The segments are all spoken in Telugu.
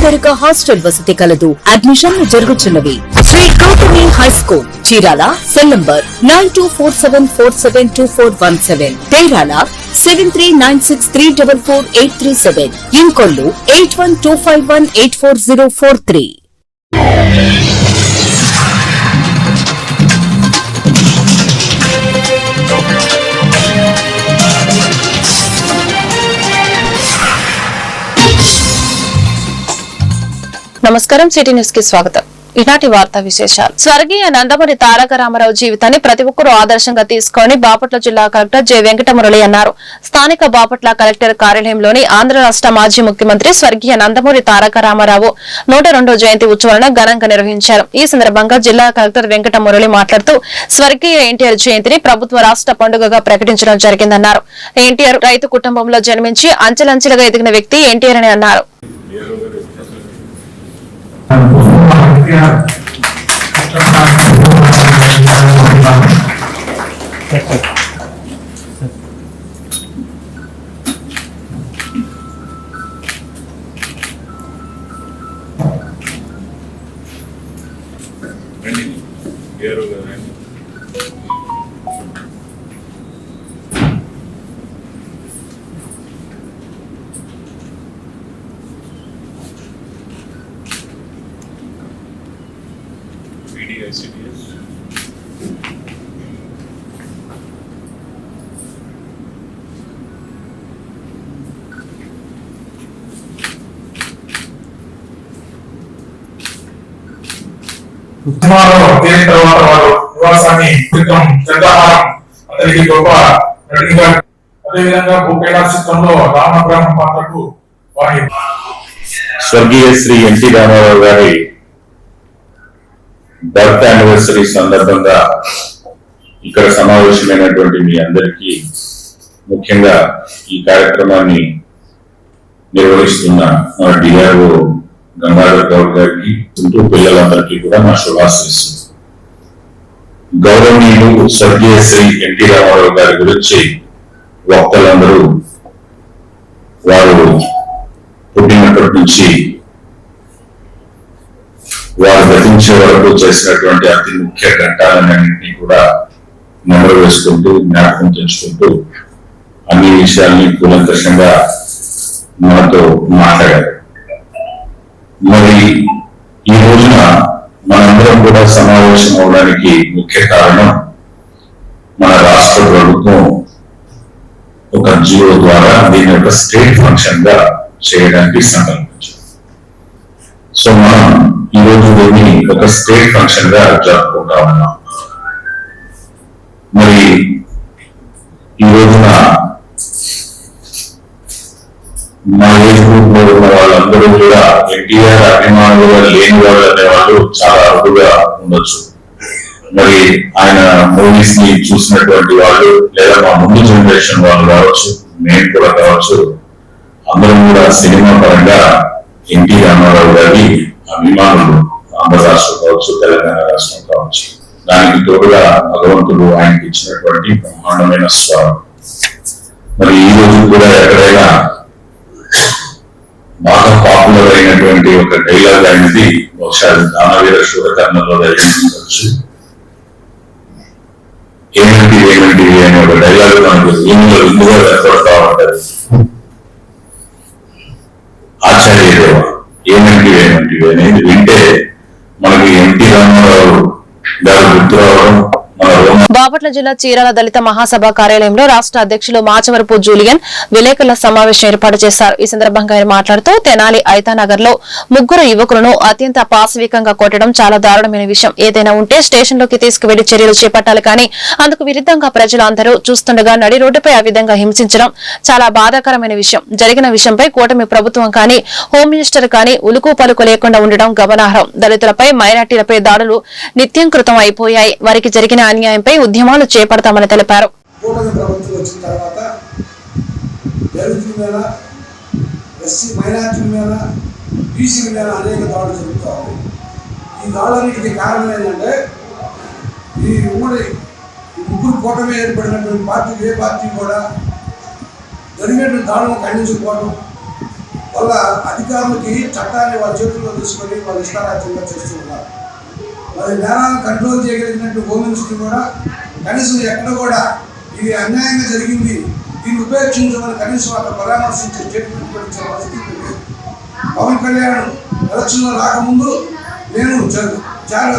వేరువేరుగా హాస్టల్ వసతి కలదు. అడ్మిషన్లు జరుగుతున్నవి Shri Gautami high school Chirala cell number nine two four seven four seven two four one seven. తేరాల seven three nine six three double four eight three seven. Inkollu eight one two five one eight four zero four three. నమస్కారం. సిటీ న్యూస్కి స్వాగతం. ఈనాటి వార్తా విశేషాలు. స్వర్గీయ నందమూరి తారక రామారావు జీవితాన్ని ప్రతి ఒక్కరూ ఆదర్శంగా తీసుకొని బాపట్ల జిల్లా కలెక్టర్ జె. వెంకటమురళి అన్నారు. స్థానిక బాపట్ల కలెక్టర్ కార్యాలయంలోని ఆంధ్ర రాష్ట్ర మాజీ ముఖ్యమంత్రి స్వర్గీయ నందమూరి తారక రామారావు నూట జయంతి ఉత్సవాలను ఘనంగా నిర్వహించారు. ఈ సందర్భంగా జిల్లా కలెక్టర్ వెంకటమురళి మాట్లాడుతూ స్వర్గీయ ఎన్టీఆర్ జయంతిని ప్రభుత్వ రాష్ట్ర పండుగగా ప్రకటించడం జరిగిందన్నారు. ఎన్టీఆర్ రైతు కుటుంబంలో జన్మించి అంచెలంచెలుగా ఎదిగిన వ్యక్తి ఎన్టీఆర్ అని అన్నారు. రండి సినిమాలో చేరిన తర్వాత వారు నివాసాన్ని క్రితం చంద్రహారం అతనికి గొప్ప నటుడిగా అదేవిధంగా చిత్రంలో రామగ్రహం పాత్రకు వారి స్వర్గీయ శ్రీ ఎన్టీ రామారావు గారి బర్త్ యానివర్సరీ సందర్భంగా ఇక్కడ సమావేశమైనటువంటి మీ అందరికీ ముఖ్యంగా ఈ కార్యక్రమాన్ని నిర్వహిస్తున్న మా డిఆర్ఓ గంగాధర్ గౌడ్ గారికి ఉంటూ పిల్లలందరికీ కూడా నా శుభాశిస్తుంది గౌరవనీయులు స్వర్గీయ శ్రీ ఎన్టీ రామారావు గారి గురించి వక్తలందరూ వారు పుట్టినప్పటి నుంచి వారు గతించే వరకు చేసినటువంటి అతి ముఖ్య ఘట్టాలన్నింటినీ కూడా నెమరు వేసుకుంటూ జ్ఞాపకం తెచ్చుకుంటూ అన్ని విషయాల్ని కూలంకషంగా మనతో మాట్లాడారు. మరి ఈ రోజున మనందరం కూడా సమావేశం అవడానికి ముఖ్య కారణం మన రాష్ట్ర ప్రభుత్వం ఒక జియో ద్వారా దీని యొక్క స్టేట్ ఫంక్షన్గా చేయడానికి సంకల్పించారు సో మనం ఈ రోజు దీన్ని ఒక స్టేట్ ఫంక్షన్గా జరుపుకుంటా ఉన్నాం. మరి ఈ రోజున మా ఏజ్ గ్రూప్లో ఉన్న వాళ్ళందరూ కూడా ఎన్టీఆర్ అభిమానులుగా లేని వాళ్ళు అనేవాళ్ళు చాలా అరుదుగా ఉండొచ్చు. మరి ఆయన మూవీస్ని చూసినటువంటి వాళ్ళు లేదా మా ముందు జనరేషన్ వాళ్ళు కావచ్చు మేము కూడా కావచ్చు అందరం కూడా సినిమా పరంగా ఎన్టీ రామారావు గారి అభిమానులు ఆంధ్ర రాష్ట్రం కావచ్చు తెలంగాణ రాష్ట్రం కావచ్చు. దానికి తోడుగా భగవంతుడు ఆయనకి ఇచ్చినటువంటి బ్రహ్మాండమైన స్వరం మరి ఈ రోజు కూడా ఎక్కడైనా పాపులర్ ఒక డైలాగ్ అనేది బహుశా దానవీర శూరకర్ణలో ఉండొచ్చు ఏమిటి ఏమిటి అనే ఒక డైలాగ్ మనకు ఇందులో ఇందులో ఏర్పడతా ఉంటది. ఆచార్యదేవ ఏమిటి ఏమిటి అనేది వింటే బాపట్ల జిల్లా చీరాల దళిత మహాసభ కార్యాలయంలో రాష్ట్ర అధ్యక్షులు మాచవరపు జూలియన్ విలేకరుల సమావేశం ఏర్పాటు చేశారు. ఈ సందర్భంగా ఆయన మాట్లాడుతూ తెనాలి ఐతానగర్లో ముగ్గురు యువకులను అత్యంత పాశవికంగా కొట్టడం చాలా దారుణమైన విషయం. ఏదైనా ఉంటే స్టేషన్లోకి తీసుకువెళ్ళి చర్యలు చేపట్టాలి కానీ అందుకు విరుద్ధంగా ప్రజలందరూ చూస్తుండగా నడి రోడ్డుపై ఆ విధంగా హింసించడం చాలా బాధాకరమైన విషయం. జరిగిన విషయంపై కూటమి ప్రభుత్వం కానీ హోమ్ మినిస్టర్ కానీ ఉలుకు పలుకు లేకుండా ఉండడం గమనార్హం. దళితులపై మైనార్టీలపై దాడులు నిత్యం కృతం అయిపోయాయి. వారికి జరిగిన అన్యాయంపై ఉద్యమాలు చేపడతామని తెలిపారు. వచ్చిన తర్వాత అనేక దాడులు జరుగుతూ ఈ దాడులన్నిటికీ కారణం ఏంటంటే ఈ ఊరి ముగ్గురు కూటమి ఏర్పడినటువంటి పార్టీ ఏ పార్టీ కూడా జరిగినటువంటి దాడులను ఖండించకపోవడం వల్ల అధికారులకి చట్టాన్ని వాళ్ళ చేతుల్లో తీసుకొని వాళ్ళు ఇష్టారాజ్యంగా చేస్తూ ఉన్నారు. మరి నేరాలను కంట్రోల్ చేయగలిగినట్టు హోమ్ మినిస్టర్ కూడా కనీసం ఎక్కడ కూడా ఇది అన్యాయంగా జరిగింది దీన్ని ఉపేక్షించమని కనీసం అక్కడ పరామర్శించే స్టేట్మెంట్ కూడా ఇచ్చే పరిస్థితి లేదు. పవన్ కళ్యాణ్ ఎలక్షన్లో రాకముందు నేను చాలా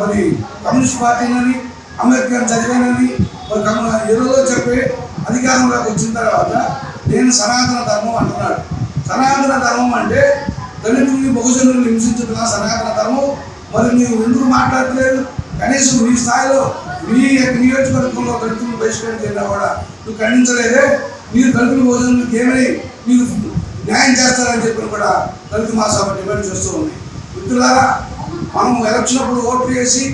మరి కమ్యూనిస్ట్ పార్టీనని అంబేద్కర్ చదివానని మరి కమ్మ ఏదో చెప్పి అధికారంలోకి వచ్చిన తర్వాత నేను సనాతన ధర్మం అంటున్నాడు. సనాతన ధర్మం అంటే దళితుల్ని బహుజనుల్ని హింసించుతున్న సనాతన ధర్మం? మరి నీవు ఎందుకు మాట్లాడలేదు కనీసం మీ స్థాయిలో మీ యొక్క నియోజకవర్గంలో దళితులను బహిష్కరించినా కూడా నువ్వు ఖండించలేదే. మీరు దళితుల భోజనాలకు ఏమని మీరు న్యాయం చేస్తారని చెప్పి కూడా దళిత మహాసభ డిమాండ్ చేస్తూ ఉంది. మిత్రులారా మనం ఎలక్షన్ అప్పుడు ఓట్లు వేసి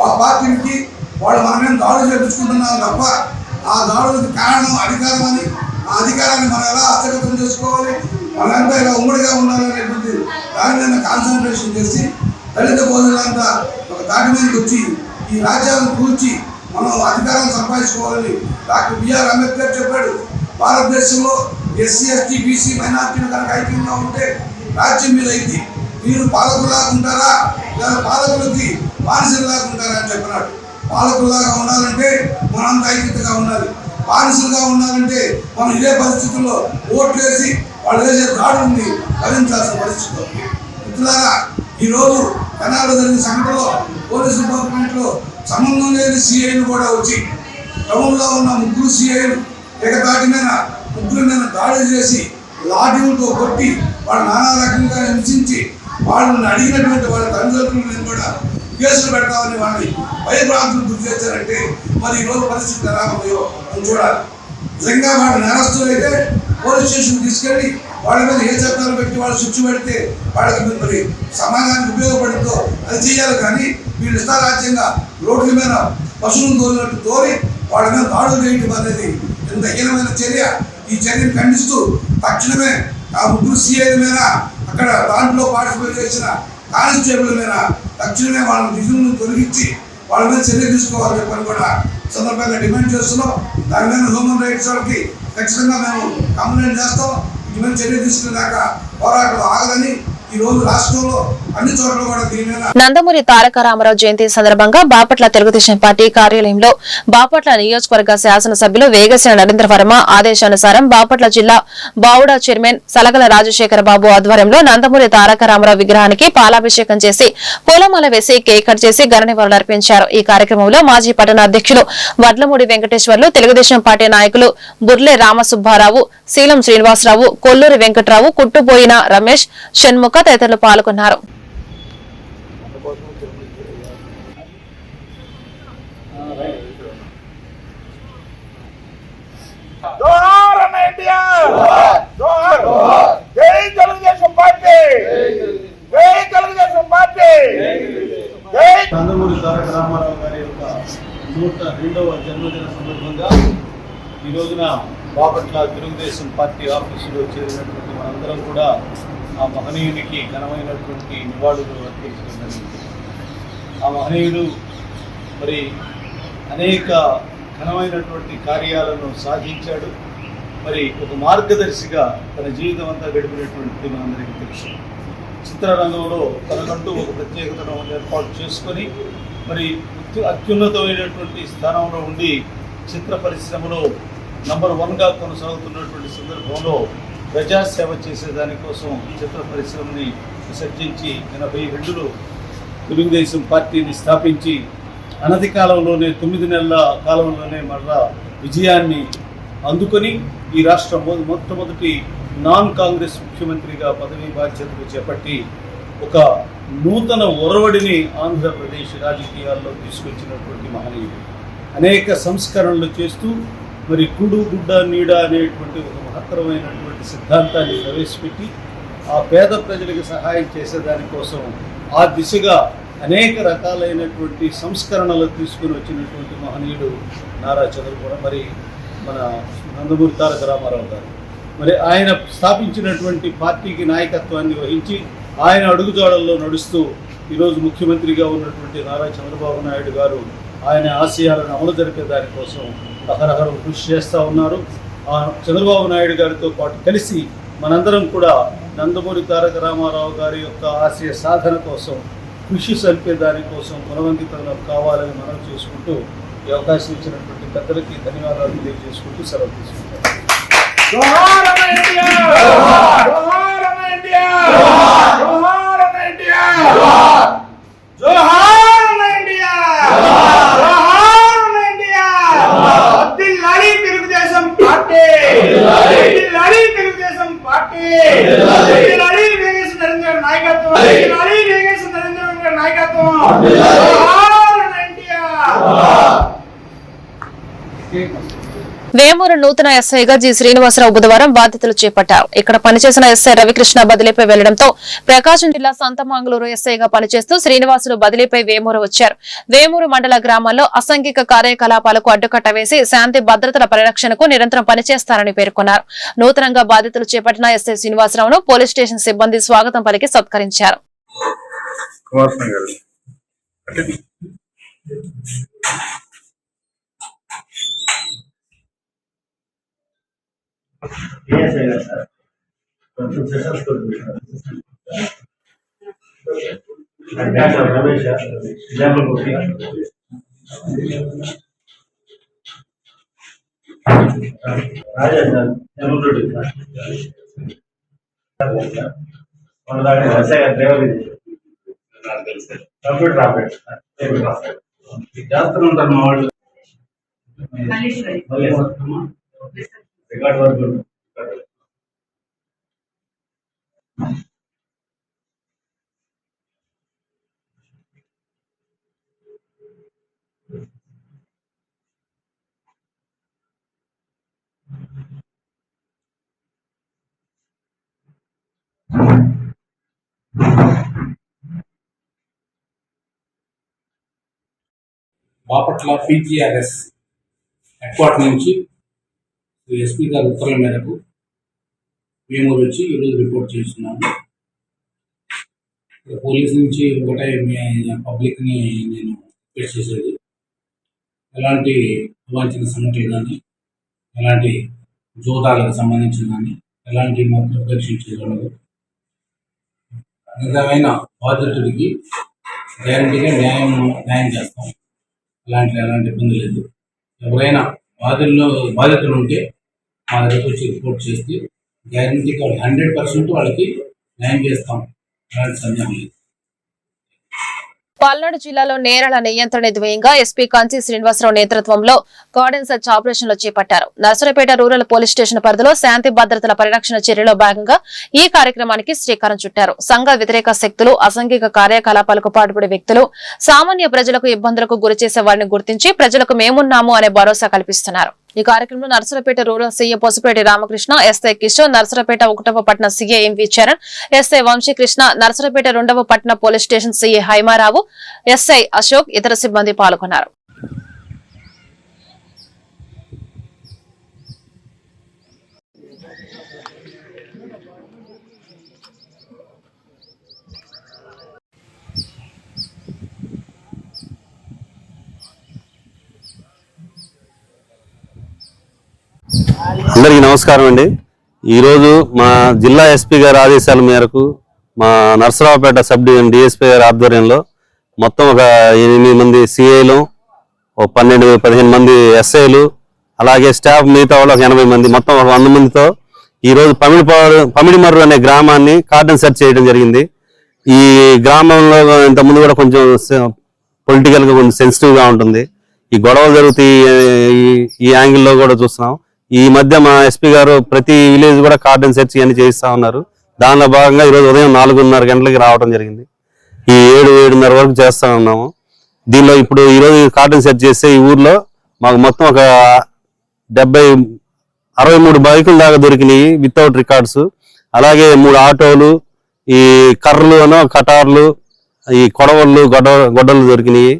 ఆ పార్టీకి వాళ్ళు మనమేం దాడులు చేపించుకుంటున్నాం తప్ప ఆ దాడులకు కారణం అధికారం అని ఆ అధికారాన్ని మనం ఎలా హస్తగతం చేసుకోవాలి మనంతా ఇలా ఉమ్మడిగా ఉండాలనేటువంటి దాని మీద కాన్సన్ట్రేషన్ చేసి దళిత బోధనంతా ఒక దాటి మీదకి వచ్చి ఈ రాజ్యాలను కూల్చి మనం అధికారం సంపాదించుకోవాలని డాక్టర్ బిఆర్ అంబేద్కర్ చెప్పాడు భారతదేశంలో ఎస్సీ ఎస్టీ బీసీ మైనార్టీలు కనుక ఐక్యంగా ఉంటే రాజ్యం మీద అయింది మీరు పాలకులాగా ఉంటారా? లేదా పాలకులకి బానిసలాగా ఉంటారా? అని చెప్పినాడు. పాలకుల్లాగా ఉండాలంటే మనంతా ఐక్యతగా ఉండాలి. బానిసలుగా ఉండాలంటే మనం ఇదే పరిస్థితుల్లో ఓట్లు వేసి వాళ్ళు వేసే దాడుల్ని భరించాల్సిన పరిస్థితి ఉంది. మిత్రులారా ఈరోజు తెనాలి జరిగిన సంఘటనలో పోలీస్ డిపార్ట్మెంట్లో సంబంధం లేని సిఐలు కూడా వచ్చి టౌన్లో ఉన్న ముగ్గురు సిఐలు ఏకతాటి మీద ముగ్గురు మీద దాడి చేసి లాఠీలతో కొట్టి వాళ్ళు నానా రకంగా హింసించి వాళ్ళని అడిగినటువంటి వాళ్ళ తల్లిదండ్రుల మీద కూడా కేసులు పెడతామని వాళ్ళని భయప్రాంతులు గురి చేశారంటే మరి ఈ రోజు పరిస్థితి ఎలా ఉన్నాయో అని చూడాలి. నిజంగా వాళ్ళు నేరస్తులైతే పోలీస్ స్టేషన్ తీసుకెళ్ళి వాళ్ళ మీద ఏ చట్టాలు పెట్టి వాళ్ళు శిక్ష పెడితే వాళ్ళకి మరి సమాజానికి ఉపయోగపడుతో అది చేయాలి కానీ వీళ్ళు ఇష్టారాజ్యంగా రోడ్ల మీద పశువులు తోలినట్టు తోలి వాళ్ళ మీద దాడులు చేయటం అనేది ఎంత హీనమైన చర్య. ఈ చర్యను ఖండిస్తూ తక్షణమే ఆ ముగ్గురు సీఐల మీద అక్కడ దాంట్లో పార్టిసిపేట్ చేసిన కానిస్టేబుల్ మీద తక్షణమే వాళ్ళ నిధులను తొలగించి వాళ్ళ మీద చర్య తీసుకోవాలని చెప్పని కూడా సందర్భంగా డిమాండ్ చేస్తున్నాం. దాని మీద హ్యూమన్ రైట్స్ వాళ్ళకి ఖచ్చితంగా మేము కంప్లైంట్ చేస్తాం. ఇటువంటి చర్య తీసుకునేదాకా పోరాటం ఆగదని నందమూరి తారక రామారావు జయంతి సందర్భంగా బాపట్ల తెలుగుదేశం పార్టీ కార్యాలయంలో బాపట్ల నియోజకవర్గ శాసనసభ్యులు వేగసిన నరేంద్ర వర్మ ఆదేశానుసారం బాపట్ల జిల్లా బావుడా చైర్మన్ సలగల రాజశేఖర బాబు ఆధ్వర్యంలో నందమూరి తారక రామారావు విగ్రహానికి పాలాభిషేకం చేసి పూలమాల వేసి కేక్ కట్ చేసి ఘన నివాళులు అర్పించారు. ఈ కార్యక్రమంలో మాజీ పట్టణ అధ్యక్షులు వడ్లమూడి వెంకటేశ్వర్లు తెలుగుదేశం పార్టీ నాయకులు బుర్లే రామసుబ్బారావు శీలం శ్రీనివాసరావు కొల్లూరి వెంకట్రావు కుట్టుపోయిన రమేష్ షణ్ముఖ తదితరులు పాల్గొన్నారు. నందమూరి తారక రామారావు గారి యొక్క నూట రెండవ జన్మదిన సందర్భంగా ఈ రోజున బాపట్ల తెలుగుదేశం పార్టీ ఆఫీసులో చేరినటువంటి మనందరం కూడా ఆ మహనీయునికి ఘనమైనటువంటి నివాళులు అర్పించడం జరిగింది. ఆ మహనీయుడు మరి అనేక ఘనమైనటువంటి కార్యాలను సాధించాడు. మరి ఒక మార్గదర్శిగా తన జీవితం అంతా గడిపినటువంటి మనందరికీ తెలుసు. చిత్రరంగంలో తనకంటూ ఒక ప్రత్యేకతను ఏర్పాటు చేసుకొని మరి అత్యు- అత్యున్నతమైనటువంటి స్థానంలో ఉండి చిత్ర పరిశ్రమలో నంబర్ వన్గా కొనసాగుతున్నటువంటి సందర్భంలో ప్రజాసేవ చేసేదానికోసం చిత్ర పరిశ్రమని విసర్జించి ఎనభై రెండులో తెలుగుదేశం పార్టీని స్థాపించి అనతి కాలంలోనే తొమ్మిది నెలల కాలంలోనే మళ్ళా విజయాన్ని అందుకొని ఈ రాష్ట్రం మొట్టమొదటి నాన్ కాంగ్రెస్ ముఖ్యమంత్రిగా పదవీ బాధ్యతలు చేపట్టి ఒక నూతన ఒరవడిని ఆంధ్రప్రదేశ్ రాజకీయాల్లో తీసుకొచ్చినటువంటి మహనీయుడు. అనేక సంస్కరణలు చేస్తూ మరి కుడు గుడ్డ నీడ అనేటువంటి ఒక మహత్తరమైనటువంటి సిద్ధాంతాన్ని ప్రవేశపెట్టి ఆ పేద ప్రజలకు సహాయం చేసేదానికోసం ఆ దిశగా అనేక రకాలైనటువంటి సంస్కరణలు తీసుకుని వచ్చినటువంటి మహనీయుడు నారా చంద్రబాబు మరి మన నందమూరి తారక రామారావు గారు. మరి ఆయన స్థాపించినటువంటి పార్టీకి నాయకత్వాన్ని వహించి ఆయన అడుగుజాడల్లో నడుస్తూ ఈరోజు ముఖ్యమంత్రిగా ఉన్నటువంటి నారా చంద్రబాబు నాయుడు గారు ఆయన ఆశయాలను అమలు జరిపే దానికోసం అహరహరం కృషి చేస్తూ ఉన్నారు. చంద్రబాబు నాయుడు గారితో పాటు కలిసి మనందరం కూడా నందమూరి తారక రామారావు గారి యొక్క ఆశయ సాధన కోసం కృషి సల్పే దానికోసం గుణవంతితం కావాలని మనం చేసుకుంటూ ఈ అవకాశం ఇచ్చినటువంటి పెద్దలకి ధన్యవాదాలు తెలియజేసుకుంటూ సెలవు తీసుకుంటాం జోహార్ అన్న ఇండియా జోహార్ అన్న ఇండియా జోహార్ అన్న ఇండియా జోహార్ అన్న ఇండియా జోహార్ అన్న ఇండియా దిల్లాలి తెలుగుదేశం పార్టీ దిల్లాలి తెలుగుదేశం పార్టీ దిల్లాలి వేగేశ్ నరేంద్ర నాయకత్వం దిల్లాలి వేగేశ్ నరేంద్ర నాయకత్వం జోహార్ అన్న ఇండియా వేమూరు నూతన ఎస్ఐగా జి శ్రీనివాసరావు బుధవారం బాధ్యతలు చేపట్టారు. ఇక్కడ పనిచేసిన ఎస్ఐ రవికృష్ణ బదిలీపై వెళ్ళడంతో ప్రకాశం జిల్లా సంతమాంగళూరు ఎస్ఐగా పనిచేస్తూ శ్రీనివాసులు బదిలీపై వేమూరు వచ్చారు. వేమూరు మండల గ్రామాల్లో అసాంఘిక కార్యకలాపాలకు అడ్డుకట్ట వేసి శాంతి భద్రతల పరిరక్షణకు నిరంతరం పనిచేస్తారని పేర్కొన్నారు. నూతనంగా బాధ్యతలు చేపట్టిన ఎస్ఐ శ్రీనివాసరావును పోలీస్ స్టేషన్ సిబ్బంది స్వాగతం పలికి సత్కరించారు. కుమారస్వామి గారు కంప్యూటర్ ఆపరేట్ జాగ్రత్తలు ఉంటారు మా వాళ్ళు. Record work Bapatla PGRS head quarter నుంచి ఎస్పీ గారి ఉత్తర్వుల మేరకు మేము వచ్చి ఈరోజు రిపోర్ట్ చేస్తున్నాము. పోలీస్ నుంచి ఒకటే పబ్లిక్ని నేను రిక్వెస్ట్ చేసేది. ఎలాంటి అవాంఛన సంఘటనలు కానీ ఎలాంటి జోదాలకు సంబంధించిన కానీ ఎలాంటి మాత్రం ఉపేక్షించగలదు నిజమైన బాధితుడికి గ్యారంటీగా న్యాయం న్యాయం చేస్తాం. అలాంటి ఎలాంటి ఇబ్బంది లేదు. ఎవరైనా బాధితుల్లో బాధితులు ఉంటే మా దగ్గరకు వచ్చి రిపోర్ట్ చేస్తే గ్యారంటీగా హండ్రెడ్ పర్సెంట్ వాళ్ళకి న్యాయం చేస్తాం. అలాంటి సందేహం లేదు. పల్నాడు జిల్లాలో నేరాల నియంత్రణ ధ్యేయంగా ఎస్పీ కంచి శ్రీనివాసరావు నేతృత్వంలో గార్డెన్ సర్చ్ ఆపరేషన్లు చేపట్టారు. నర్సరాపేట రూరల్ పోలీస్ స్టేషన్ పరిధిలో శాంతి భద్రతల పరిరక్షణ చర్యలో భాగంగా ఈ కార్యక్రమానికి శ్రీకారం చుట్టారు. సంఘ వ్యతిరేక శక్తులు అసంఘిక కార్యకలాపాలకు పాటుపడే వ్యక్తులు సామాన్య ప్రజలకు ఇబ్బందులకు గురిచేసే వారిని గుర్తించి ప్రజలకు మేమున్నాము అనే భరోసా కల్పిస్తున్నారు. ఈ కార్యక్రమంలో Narasaraopet rural CA Pasupeti Ramakrishna SI Kishore Narasaraopet ఒకటవ పట్టణ CA MV Charan SI Vamsikrishna Narasaraopet రెండవ పట్టణ police station CA Haimarao SI Ashok ఇతర సిబ్బంది పాల్గొన్నారు. అందరికీ నమస్కారం అండి. ఈరోజు మా జిల్లా ఎస్పీ గారి ఆదేశాల మేరకు మా నర్సరావుపేట సబ్ డివిజన్ డిఎస్పీ గారి ఆధ్వర్యంలో మొత్తం ఒక ఎనిమిది మంది సిఐలు ఒక పన్నెండు పదిహేను మంది ఎస్ఐలు అలాగే స్టాఫ్ మిగతా వాళ్ళు ఒక ఎనభై మంది మొత్తం ఒక వంద మందితో ఈరోజు పమిడిపాడు పమిడిమర్రు అనే గ్రామాన్ని కార్డన్ సెర్చ్ చేయడం జరిగింది. ఈ గ్రామంలో ఇంతకుముందు కూడా కొంచెం పొలిటికల్గా కొంచెం సెన్సిటివ్గా ఉంటుంది. ఈ గొడవలు జరుగుతాయి ఈ- ఈ యాంగిల్లో కూడా చూస్తున్నాం. ఈ మధ్య మా ఎస్పీ గారు ప్రతి విలేజ్ కూడా కార్డన్ సెర్చ్ ఇవన్నీ చేయిస్తా ఉన్నారు. దానిలో భాగంగా ఈరోజు ఉదయం నాలుగున్నర గంటలకి రావడం జరిగింది. ఈ ఏడు ఏడున్నర వరకు చేస్తా ఉన్నాము. దీనిలో ఇప్పుడు ఈరోజు కార్డన్ సెర్చ్ చేస్తే ఈ ఊర్లో మాకు మొత్తం ఒక డెబ్బై అరవై మూడు బైకుల దాకా దొరికినాయి వితౌట్ రికార్డ్స్ అలాగే మూడు ఆటోలు ఈ కర్రలు అనో కటార్లు ఈ కొడవళ్ళు గొడ గొడ్డలు దొరికినాయి.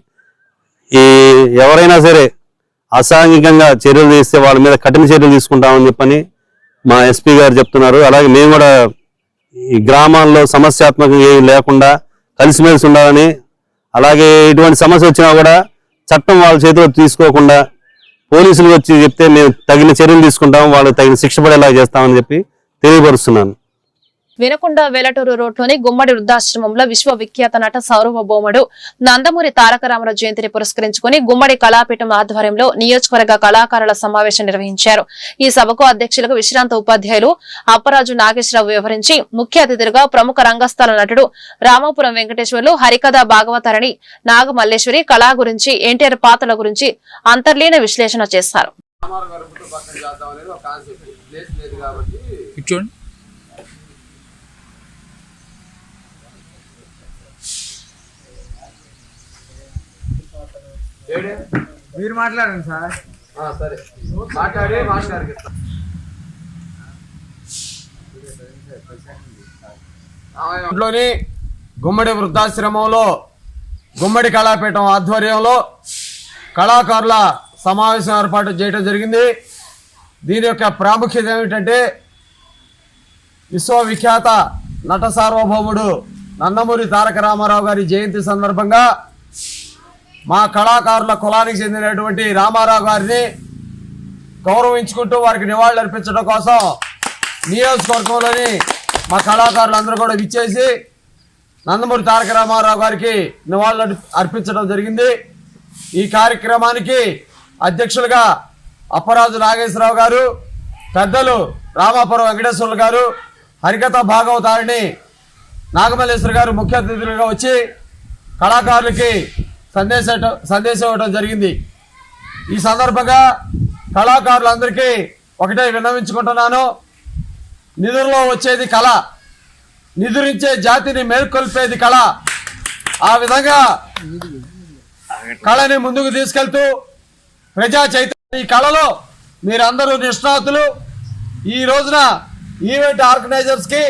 ఈ ఎవరైనా సరే అసాంఘికంగా చర్యలు చేస్తే వాళ్ళ మీద కఠిన చర్యలు తీసుకుంటామని చెప్పని మా ఎస్పీ గారు చెప్తున్నారు. అలాగే మేము కూడా ఈ గ్రామాల్లో సమస్యాత్మకంగా ఏమీ లేకుండా కలిసిమెలిసి ఉండాలని అలాగే ఎటువంటి సమస్య వచ్చినా కూడా చట్టం వాళ్ళ చేతిలో తీసుకోకుండా పోలీసులు వచ్చి చెప్తే మేము తగిన చర్యలు తీసుకుంటాం వాళ్ళు తగిన శిక్ష పడేలా చేస్తామని చెప్పి తెలియపరుస్తున్నాను. వినకొండ వెలటూరు రోడ్లోని గుమ్మడి వృద్ధాశ్రమంలో విశ్వవిఖ్యాత నట సార్వభౌముడు నందమూరి తారక రామారావు జయంతిని పురస్కరించుకుని గుమ్మడి కళాపీఠం ఆధ్వర్యంలో నియోజకవర్గ కళాకారుల సమావేశం నిర్వహించారు. ఈ సభకు అధ్యక్షులకు విశ్రాంత ఉపాధ్యాయులు అప్పరాజు నాగేశ్వరరావు వివరించి ముఖ్య అతిథులుగా ప్రముఖ రంగస్థల నటుడు రామాపురం వెంకటేశ్వర్లు హరికథ భాగవతారణి నాగమల్లేశ్వరి కళా గురించి ఎన్టీఆర్ పాత్రల గురించి అంతర్లీన విశ్లేషణ చేశారు. మీరు మాట్లాడండి సార్. సరే. మాట్లాడే గుమ్మడి వృద్ధాశ్రమంలో గుమ్మడి కళాపీఠం ఆధ్వర్యంలో కళాకారుల సమావేశం ఏర్పాటు చేయడం జరిగింది. దీని యొక్క ప్రాముఖ్యత ఏమిటంటే విశ్వవిఖ్యాత నట సార్వభౌముడు నందమూరి తారక రామారావు గారి జయంతి సందర్భంగా మా కళాకారుల కులానికి చెందినటువంటి రామారావు గారిని గౌరవించుకుంటూ వారికి నివాళులు అర్పించడం కోసం నియోజకవర్గంలోని మా కళాకారులందరూ కూడా విచ్చేసి నందమూరి తారక రామారావు గారికి నివాళులు అర్పించడం జరిగింది. ఈ కార్యక్రమానికి అధ్యక్షులుగా అప్పరాజు నాగేశ్వరరావు గారు పెద్దలు రామాపురం వెంకటేశ్వర్లు గారు హరికథ భాగవతారిణి నాగమల్లేశ్వర గారు ముఖ్య అతిథులుగా వచ్చి కళాకారులకి సందేశం సందేశం ఇవ్వడం జరిగింది. ఈ సందర్భంగా కళాకారులందరికీ ఒకటే విన్నవించుకుంటున్నాను. నిధుల్లో వచ్చేది కళ. నిధురించే జాతిని మేల్కొల్పేది కళ. ఆ విధంగా కళని ముందుకు తీసుకెళ్తూ ప్రజా చైతన్య ఈ కళలో మీరందరూ నిష్ణాతులు. ఈ రోజున ఈవెంట్ ఆర్గనైజర్స్కి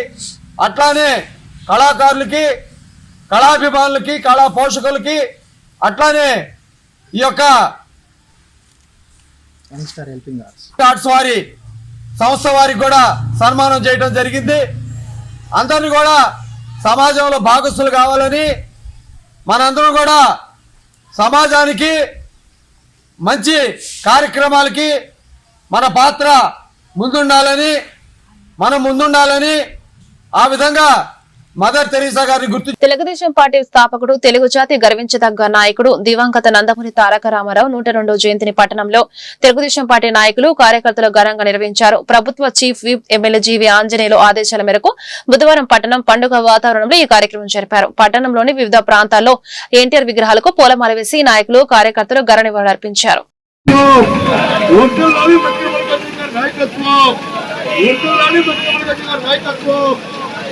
అట్లానే కళాకారులకి కళాభిమానులకి కళా పోషకులకి అట్లానే ఈ యొక్క ఆర్ట్స్ వారి సంస్థ వారికి కూడా సన్మానం చేయడం జరిగింది. అందరిని కూడా సమాజంలో భాగస్థులు కావాలని మనందరం కూడా సమాజానికి మంచి కార్యక్రమాలకి మన పాత్ర ముందుండాలని మనం ముందుండాలని ఆ విధంగా మదర్ తెరీసా గారిని గుర్తు తెలుగుదేశం పార్టీ స్థాపకుడు తెలుగు జాతి గర్వించదగ్గ నాయకుడు దివంగత నందమూరి తారక రామారావు నూట రెండో జయంతిని పట్టణంలో తెలుగుదేశం పార్టీ నాయకులు కార్యకర్తలు ఘనంగా నిర్వహించారు. ప్రభుత్వ chief whip MLA GV Anjaneyulu ఆదేశాల మేరకు బుధవారం పట్టణం పండుగ వాతావరణంలో ఈ కార్యక్రమం జరిపారు. పట్టణంలోని వివిధ ప్రాంతాల్లో ఎన్టీఆర్ విగ్రహాలకు పూలమాల వేసి నాయకులు కార్యకర్తలు ఘన నివాళులర్పించారు నాయకత్వం!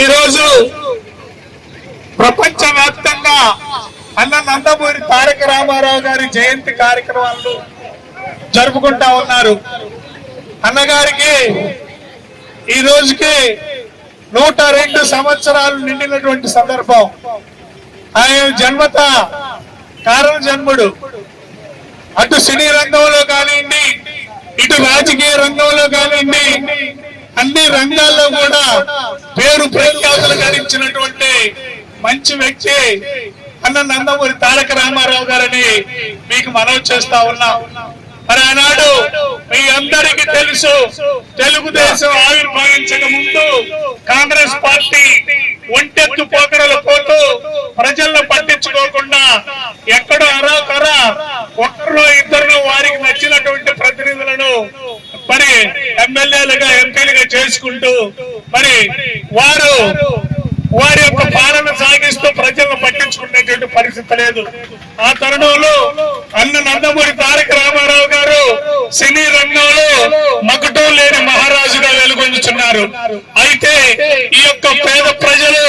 ఈరోజు ప్రపంచ వ్యాప్తంగా అన్న నందమూరి తారక రామారావు గారి జయంతి కార్యక్రమాలు జరుపుకుంటా ఉన్నారు. అన్నగారికి ఈ రోజుకి నూట రెండు సంవత్సరాలు నిండినటువంటి సందర్భం. ఆయన జన్మత కారణ జన్ముడు. అటు సినీ రంగంలో కానివ్వండి ఇటు రాజకీయ రంగంలో కానివ్వండి అన్ని రంగాల్లో కూడా పేరు ప్రఖ్యాతులు గడించినటువంటి మంచి వ్యక్తి అన్న నందమూరి తారక రామారావు గారని మీకు మనవి చేస్తా ఉన్నాం. మరి ఆనాడు మీ అందరికీ తెలుసు తెలుగుదేశం ఆవిర్భవించక ముందు కాంగ్రెస్ పార్టీ ఒంటెత్తు పోకడలు పోతూ ప్రజలను పట్టించుకోకుండా ఎక్కడో అరాకరా ఒక్కరు ఇద్దరు వారికి నచ్చినటువంటి ప్రతినిధులను మరి ఎమ్మెల్యేలుగా ఎంపీలుగా చేసుకుంటూ మరి వారు వారి యొక్క పాలన సాగిస్తూ ప్రజలను పట్టించుకునేటువంటి పరిస్థితి లేదు. ఆ తరుణంలో అన్న నందమూరి తారక రామారావు గారు సినీ రంగంలో మకటం లేని మహారాజుగా వెలుగొందుతున్నారు. అయితే ఈ యొక్క పేద ప్రజలు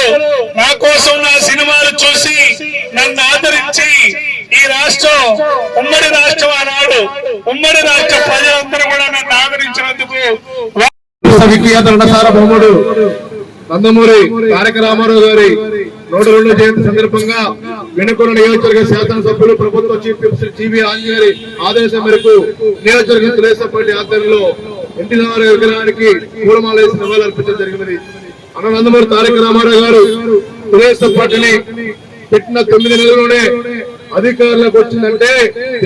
నా కోసం నా సినిమాలు చూసి నన్ను ఆదరించి ఈ రాష్ట్రం ఉమ్మడి రాష్ట్రం ఆనాడు. ఉమ్మడి రాష్ట్ర ప్రజలందరూ కూడా నన్ను ఆదరించినందుకు విఖ్యాత సార్వభౌముడు నందమూరి తారక రామారావు గారి నూట రెండు జయంతి సందర్భంగా వెనుకొండ నియోజకవర్గ శాసనసభ్యులు ప్రభుత్వ చీఫ్ మినిస్టర్ జీవీ ఆంజనేయ ఆదేశం మేరకు నియోజకవర్గ తెలుగుదేశం పార్టీ ఆధ్వర్యంలో ఎన్టీ రామారావు విగ్రహానికి పూలమాల వేసి నివాళులర్పించడం జరిగింది. అన్న నందమూరి తారక రామారావు గారు తెలుగుదేశం పార్టీని పెట్టిన తొమ్మిది నెలలోనే అధికారులకు వచ్చిందంటే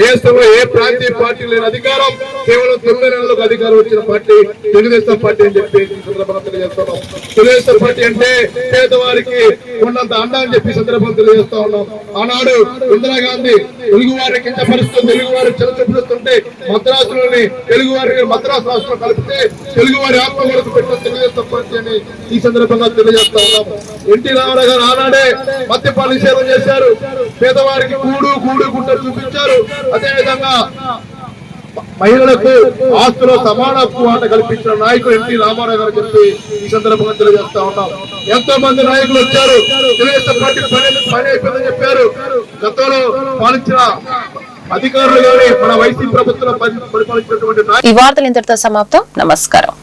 దేశంలో ఏ ప్రాంతీయ పార్టీ లేని అధికారం కేవలం తొమ్మిది నెలలకు అధికారం వచ్చిన పార్టీ తెలుగుదేశం పార్టీ అని చెప్పి సందర్భంగా తెలియజేస్తున్నాం తెలుగుదేశం పార్టీ అంటే పేదవారికి ఉన్నంత అండ అని చెప్పి ఈ సందర్భంగా తెలియజేస్తా ఉన్నాం. ఆనాడు ఇందిరాగాంధీ తెలుగు కింద మరుస్తున్న తెలుగు వారి చలచూపిస్తుంటే మద్రాసులోని తెలుగు వారిని మద్రాసు రాష్ట్రం కలిపితే తెలుగు వారి ఆత్మ కొరకు పెట్టిన తెలుగుదేశం పార్టీ అని ఈ సందర్భంగా తెలియజేస్తా ఉన్నాం. ఎన్టీ రామారావు గారు ఆనాడే మద్యపాన నిషేధం చేశారు. పేదవారికి కూడు కూడు గుంట చూపించారు. అదే విధంగా మహిళలకు ఆస్తుల సమాన హక్కు కల్పించిన నాయకుడు ఎన్టీ రామారావు గారు చెప్పి ఈ సందర్భంగా తెలియజేస్తా ఉన్నాం. ఎంతో మంది నాయకులు వచ్చారు. తెలుగుదేశం పార్టీ పని పని అయిపోయిందని చెప్పారు. గతంలో పాలించిన అధికారులు కానీ మన వైసీపీ ప్రభుత్వం పరిపాలించినటువంటి ఈ వార్తలు ఇంతటితో సమాప్తం. నమస్కారం.